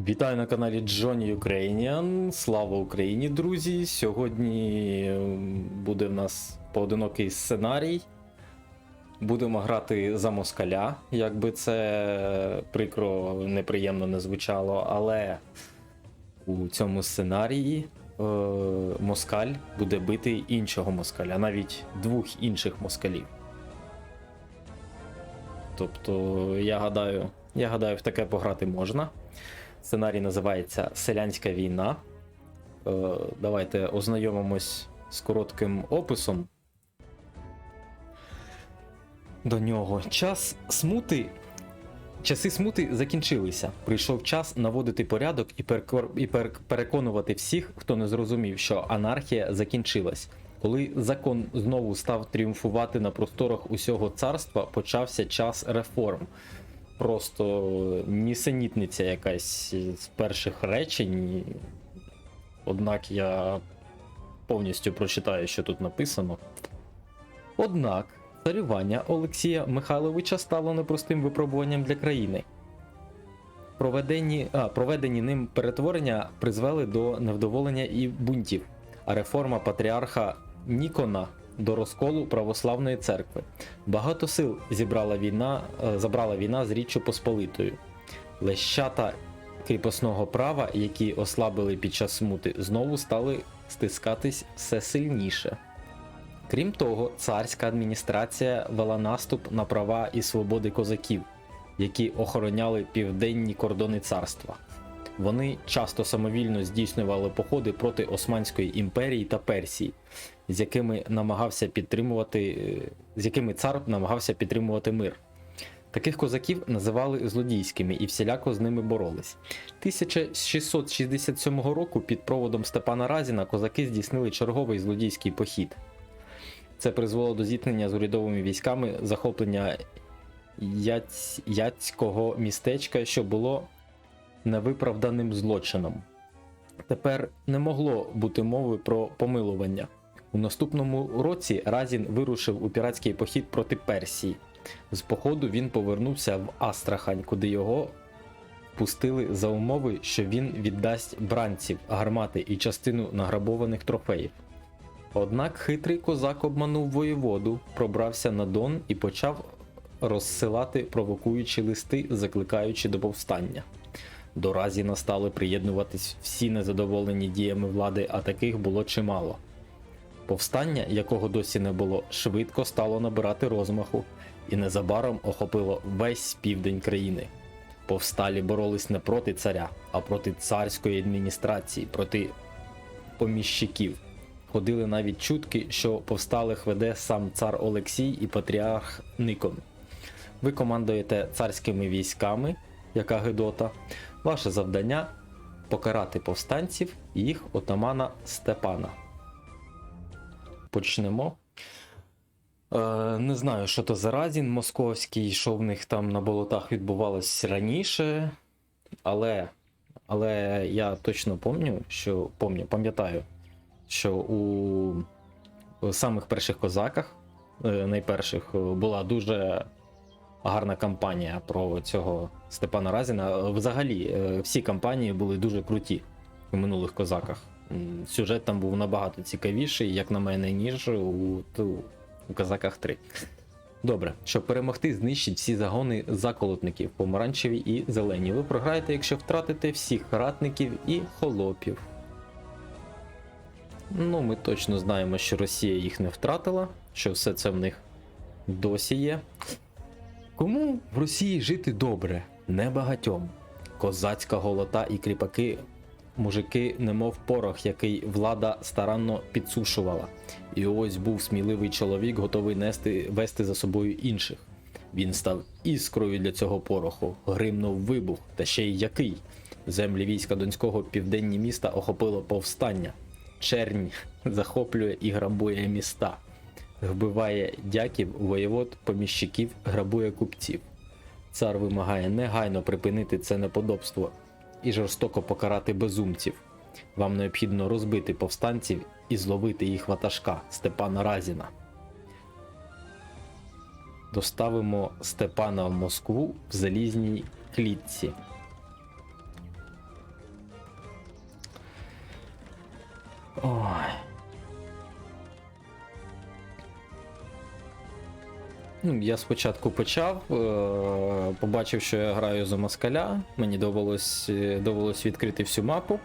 Вітаю на каналі Johnny Ukrainian. Слава Україні, друзі! Сьогодні ем, буде в нас поодинокий сценарій. Будемо грати за москаля, як би це прикро неприємно не звучало, але у цьому сценарії е, москаль буде бити іншого москаля, навіть двох інших москалів. Тобто, я гадаю, я гадаю, в таке пограти можна. Сценарій називається Селянська війна. Е, давайте ознайомимось з коротким описом. До нього. Час смути. Часи смути закінчилися. Прийшов час наводити порядок і, перекор... і пер... переконувати всіх, хто не зрозумів, що анархія закінчилась. Коли закон знову став тріумфувати на просторах усього царства, почався час реформ просто нісенітниця якась з перших речень. Однак я повністю прочитаю, що тут написано. Однак царювання Олексія Михайловича стало непростим випробуванням для країни. Проведені, а, проведені ним перетворення призвели до невдоволення і бунтів, а реформа патріарха Нікона до розколу православної церкви. Багато сил зібрала війна, е, забрала війна з Річчю Посполитою. Лещата кріпосного права, які ослабили під час смути, знову стали стискатись все сильніше. Крім того, царська адміністрація вела наступ на права і свободи козаків, які охороняли південні кордони царства. Вони часто самовільно здійснювали походи проти Османської імперії та Персії, з якими намагався підтримувати, е, з якими цар намагався підтримувати мир. Таких козаків називали злодійськими і всіляко з ними боролись. 1667 року під проводом Степана Разіна козаки здійснили черговий злодійський похід. Це призвело до зіткнення з урядовими військами захоплення Яць... Яцького містечка, що було невиправданим злочином. Тепер не могло бути мови про помилування. У наступному році Разін вирушив у піратський похід проти Персії. З походу він повернувся в Астрахань, куди його пустили за умови, що він віддасть бранців, гармати і частину награбованих трофеїв. Однак хитрий козак обманув воєводу, пробрався на Дон і почав розсилати провокуючі листи, закликаючи до повстання. До Разіна стали приєднуватись всі незадоволені діями влади, а таких було чимало. Повстання, якого досі не було, швидко стало набирати розмаху і незабаром охопило весь південь країни. Повсталі боролись не проти царя, а проти царської адміністрації, проти поміщиків. Ходили навіть чутки, що повсталих веде сам цар Олексій і патріарх Никон. Ви командуєте царськими військами, яка Гедота. Ваше завдання покарати повстанців і їх отамана Степана. Почнемо. Е, не знаю, що то за Разін московський, що в них там на болотах відбувалось раніше. Але але я точно пам'ятаю, що помню, пам'ятаю, що у, у самих перших козаках, е, найперших, е, була дуже гарна кампанія про цього Степана Разіна. Взагалі, е, всі кампанії були дуже круті у минулих козаках. Сюжет там був набагато цікавіший, як на мене, ніж у, у Казаках 3. Добре, щоб перемогти, знищіть всі загони заколотників, помаранчеві і зелені. Ви програєте, якщо втратите всіх ратників і холопів. Ну, ми точно знаємо, що Росія їх не втратила, що все це в них досі є. Кому в Росії жити добре? Небагатьом. Козацька голота і кріпаки, мужики, немов порох, який влада старанно підсушувала. І ось був сміливий чоловік, готовий нести вести за собою інших. Він став іскрою для цього пороху, гримнув вибух, та ще й який. Землі війська Донського південні міста охопило повстання. Чернь захоплює і грабує міста вбиває дяків, воєвод, поміщиків, грабує купців. Цар вимагає негайно припинити це неподобство і жорстоко покарати безумців. Вам необхідно розбити повстанців і зловити їх ватажка Степана Разіна. Доставимо Степана в Москву в залізній клітці. Ой. Я спочатку почав, е- побачив, що я граю за москаля. Мені довелось, е, довелось відкрити всю мапу.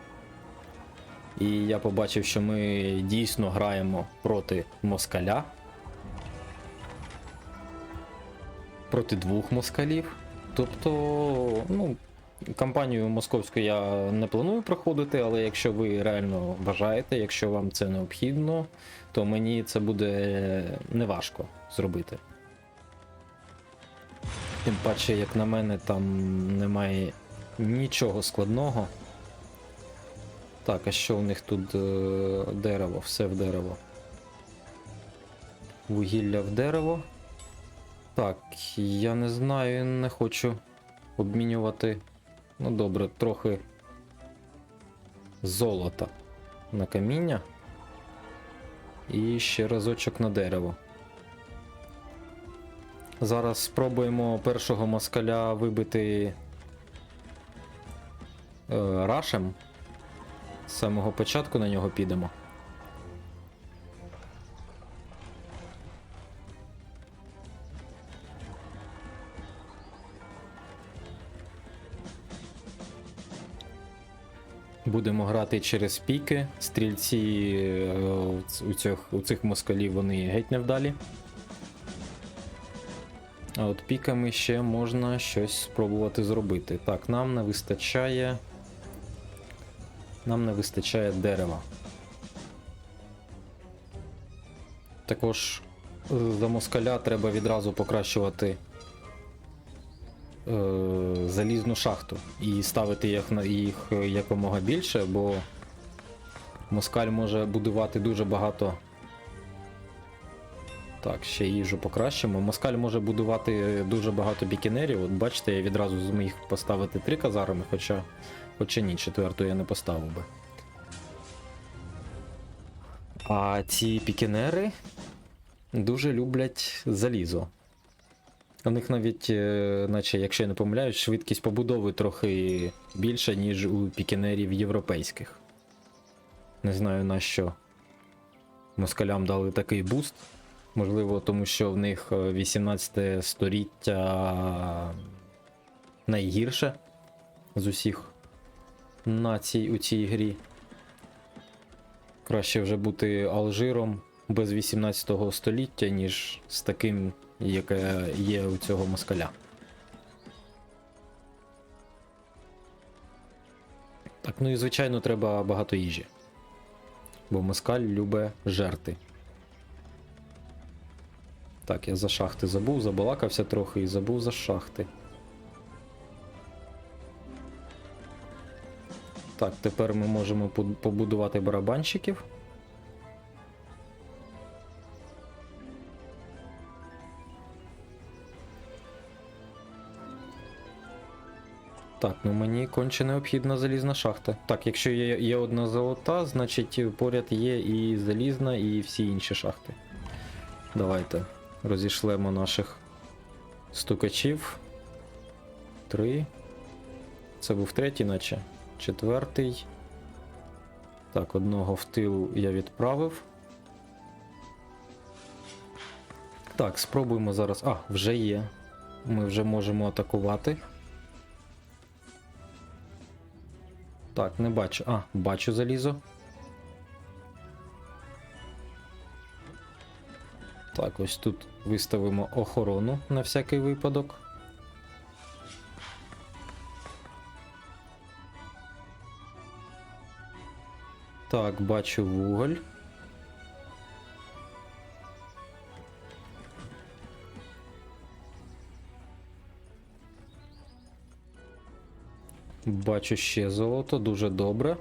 І я побачив, що ми дійсно граємо проти москаля. Проти двох москалів. Тобто, ну, кампанію московську я не планую проходити, але якщо ви реально бажаєте, якщо вам це необхідно, то мені це буде неважко зробити. Тим паче, як на мене, там немає нічого складного. Так, а що у них тут е, дерево? Все в дерево. Вугілля в дерево. Так, я не знаю, не хочу обмінювати. Ну добре, трохи золота на каміння. І ще разочок на дерево. Зараз спробуємо першого москаля вибити е, рашем. З самого початку на нього підемо. Будемо грати через піки. Стрільці е, у цих, у цих москалів вони геть невдалі. А от піками ще можна щось спробувати зробити. Так, нам не вистачає. Нам не вистачає дерева. Також е, за москаля треба відразу покращувати е, залізну шахту і ставити їх, їх е, якомога більше, бо москаль може будувати дуже багато. Так, ще їжу покращимо. Москаль може будувати дуже багато бікінерів. От бачите, я відразу зміг поставити три казарми, хоча, хоча ні, четверту я не поставив би. А ці пікінери дуже люблять залізо. У них навіть, е, наче, якщо я не помиляюсь, швидкість побудови трохи більша, ніж у пікінерів європейських. Не знаю на що москалям дали такий буст. Можливо, тому що в них е, 18 століття найгірше з усіх націй у цій грі. Краще вже бути Алжиром без 18 століття, ніж з таким, яке є у цього москаля. Так, ну і звичайно, треба багато їжі. Бо москаль любить жерти. Так, я за шахти забув, забалакався трохи і забув за шахти. Так, тепер ми можемо побудувати барабанщиків. Так, ну мені конче необхідна залізна шахта. Так, якщо є, є одна золота, значить поряд є і залізна, і всі інші шахти. Давайте розійшлемо наших стукачів. Три. Це був третій, наче. Четвертий. Так, одного в тил я відправив. Так, спробуємо зараз. А, вже є. Ми вже можемо атакувати. Так, не бачу. А, бачу залізо. Так, ось тут виставимо охорону на всякий випадок. Так, бачу вуголь. Бачу ще золото, дуже добре.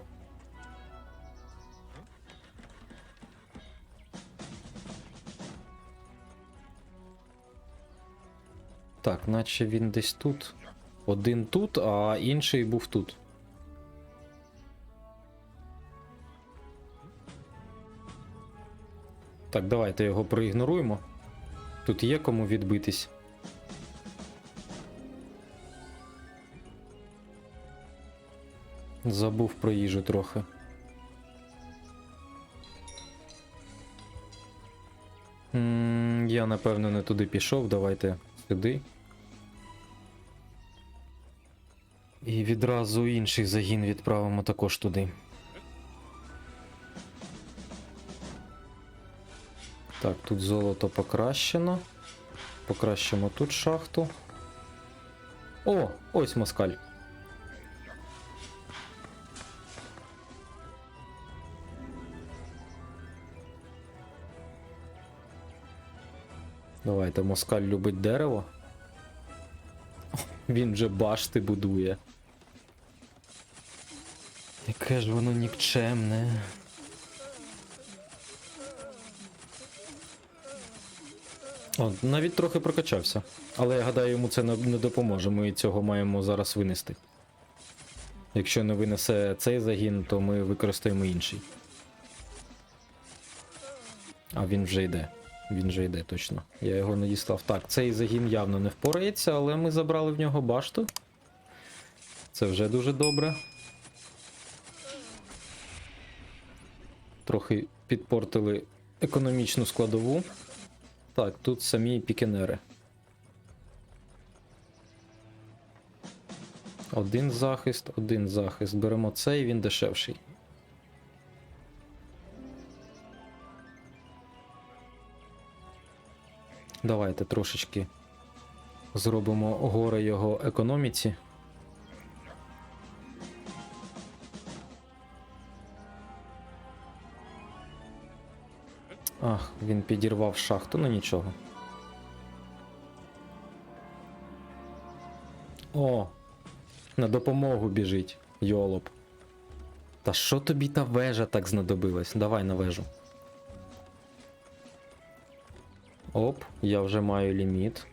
Так, наче він десь тут. Один тут, а інший був тут. Так, давайте його проігноруємо. Тут є кому відбитись. Забув про їжу трохи. М -м, я напевно не туди пішов, давайте сюди. І відразу інший загін відправимо також туди. Так, тут золото покращено. Покращимо тут шахту. О, ось москаль. Давайте, москаль любить дерево. Він вже башти будує. Яке ж воно нікчемне. О, навіть трохи прокачався. Але я гадаю, йому це не допоможе. Ми цього маємо зараз винести. Якщо не винесе цей загін, то ми використаємо інший. А він вже йде. Він вже йде точно. Я його не дістав. Так, цей загін явно не впорається, але ми забрали в нього башту. Це вже дуже добре. Трохи підпортили економічну складову. Так, тут самі пікінери. Один захист, один захист. Беремо цей, він дешевший. Давайте трошечки зробимо горе його економіці. Ах, він підірвав шахту, ну нічого. О, на допомогу біжить, йолоп. Та що тобі та вежа так знадобилась? Давай на вежу. Оп, я вже маю ліміт.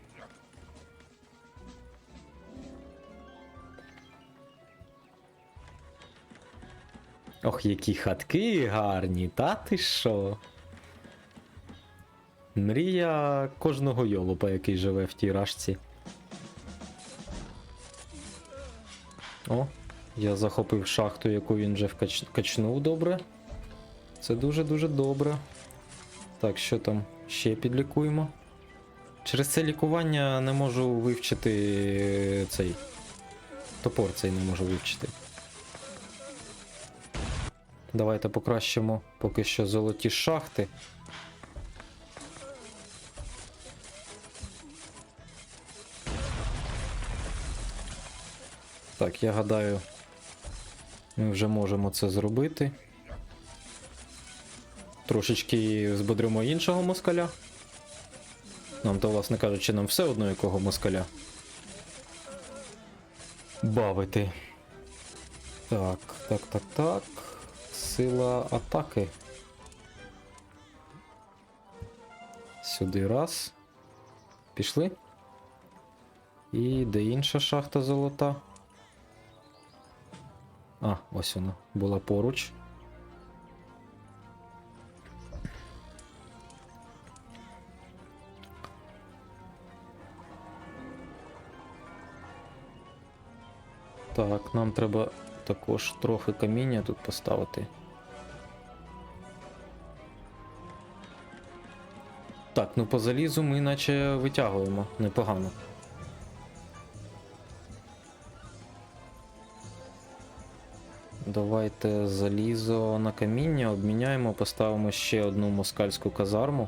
Ох, які хатки гарні, та ти що? Мрія кожного йолопа, який живе в тій рашці. О, я захопив шахту, яку він вже вкач... качнув добре. Це дуже-дуже добре. Так, що там ще підлікуємо? Через це лікування не можу вивчити цей. Топор цей не можу вивчити. Давайте покращимо поки що золоті шахти. Так, я гадаю, ми вже можемо це зробити. Трошечки збодримо іншого москаля. Нам то, власне кажучи, нам все одно якого москаля. Бавити. Так, так, так, так. Сила атаки. Сюди раз. Пішли. І де інша шахта золота? А, ось вона була поруч. Так, нам треба також трохи каміння тут поставити. Так, ну по залізу ми наче витягуємо непогано. Давайте залізо на каміння обміняємо, поставимо ще одну москальську казарму.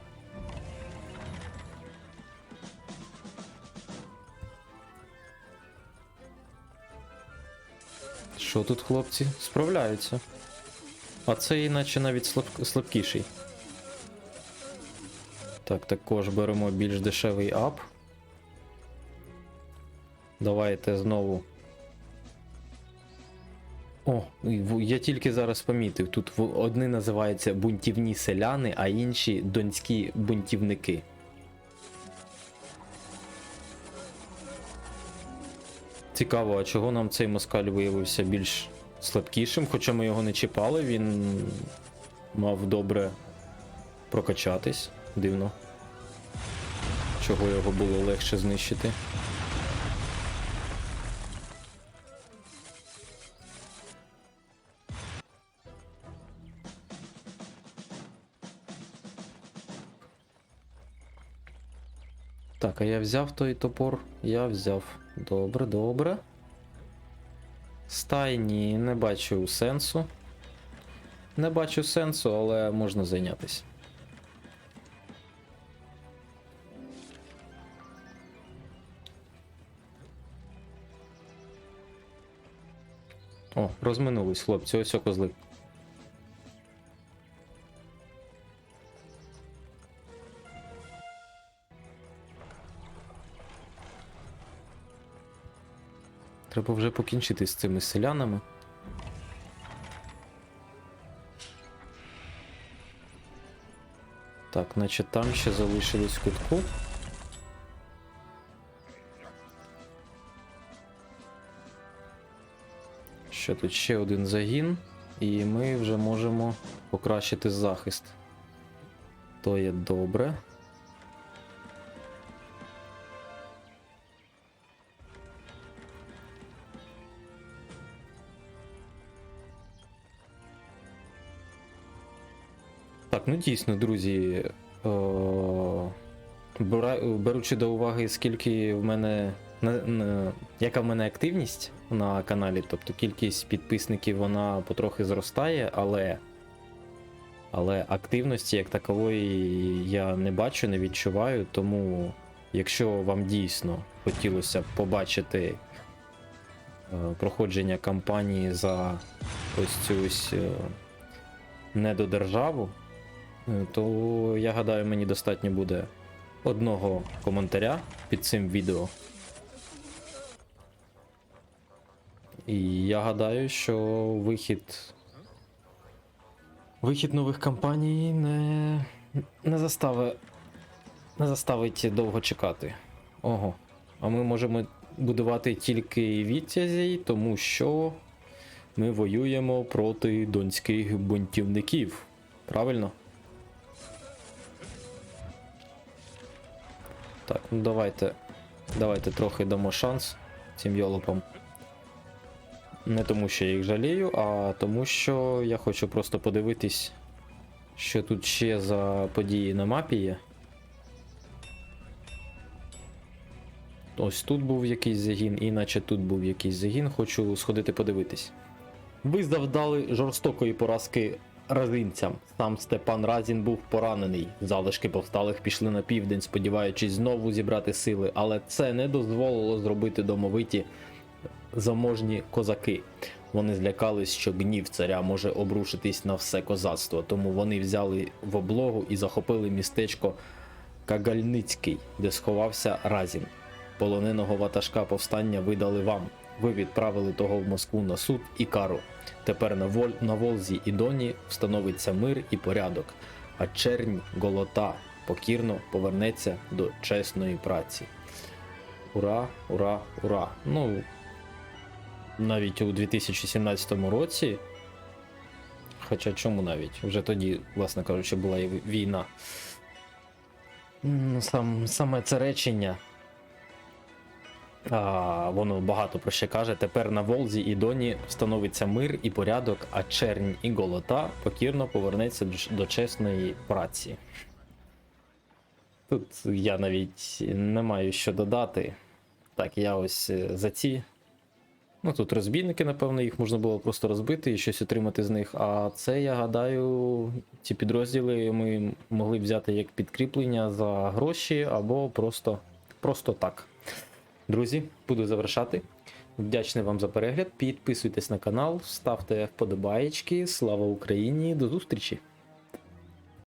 Що тут, хлопці? Справляються. А це іначе навіть слаб... слабкіший. Так, також беремо більш дешевий ап. Давайте знову. О, я тільки зараз помітив. Тут одні називаються бунтівні селяни, а інші донські бунтівники. Цікаво, а чого нам цей москаль виявився більш слабкішим, хоча ми його не чіпали, він мав добре прокачатись. Дивно. Чого його було легше знищити. Так, а я взяв той топор. Я взяв. Добре, добре. Стайні не бачу сенсу. Не бачу сенсу, але можна зайнятися. О, розминулись, хлопці, ось о козли. Треба вже покінчити з цими селянами. Так, наче там ще залишились кутку. Що тут ще один загін, і ми вже можемо покращити захист. То є добре. Так, ну дійсно, друзі. Е- беручи до уваги, скільки в мене. На, на, яка в мене активність на каналі, тобто кількість підписників вона потрохи зростає, але. Але активності як такової я не бачу, не відчуваю. Тому, якщо вам дійсно хотілося б побачити е, проходження кампанії за ось цю ось е, недодержаву, то я гадаю, мені достатньо буде одного коментаря під цим відео. І я гадаю, що вихід. Вихід нових кампаній не, не заставить. Не заставить довго чекати. Ого. А ми можемо будувати тільки відтязі, тому що ми воюємо проти донських бунтівників. Правильно? Так, ну давайте. Давайте трохи дамо шанс цим йолопам. Не тому, що я їх жалію, а тому, що я хочу просто подивитись, що тут ще за події на мапі є. Ось тут був якийсь загін, іначе тут був якийсь загін, хочу сходити подивитись. Ви завдали жорстокої поразки разинцям. Сам Степан Разін був поранений. Залишки повсталих пішли на південь, сподіваючись знову зібрати сили, але це не дозволило зробити домовиті заможні козаки. Вони злякались, що гнів царя може обрушитись на все козацтво, тому вони взяли в облогу і захопили містечко Кагальницький, де сховався Разін. Полоненого ватажка повстання видали вам. Ви відправили того в Москву на суд і кару. Тепер на, воль... на Волзі і Доні встановиться мир і порядок, а чернь голота покірно повернеться до чесної праці. Ура, ура, ура! Ну, навіть у 2017 році. Хоча чому навіть? Вже тоді, власне кажучи, була і війна. Сам, саме це речення. А, воно багато про що каже. Тепер на Волзі і Доні встановиться мир і порядок, а чернь і голота покірно повернеться до, чесної праці. Тут я навіть не маю що додати. Так, я ось е, за ці. Ну тут розбійники, напевно, їх можна було просто розбити і щось отримати з них. А це, я гадаю, ці підрозділи ми могли взяти як підкріплення за гроші або просто, просто так. Друзі, буду завершати. Вдячний вам за перегляд. Підписуйтесь на канал, ставте вподобаєчки. Слава Україні! До зустрічі!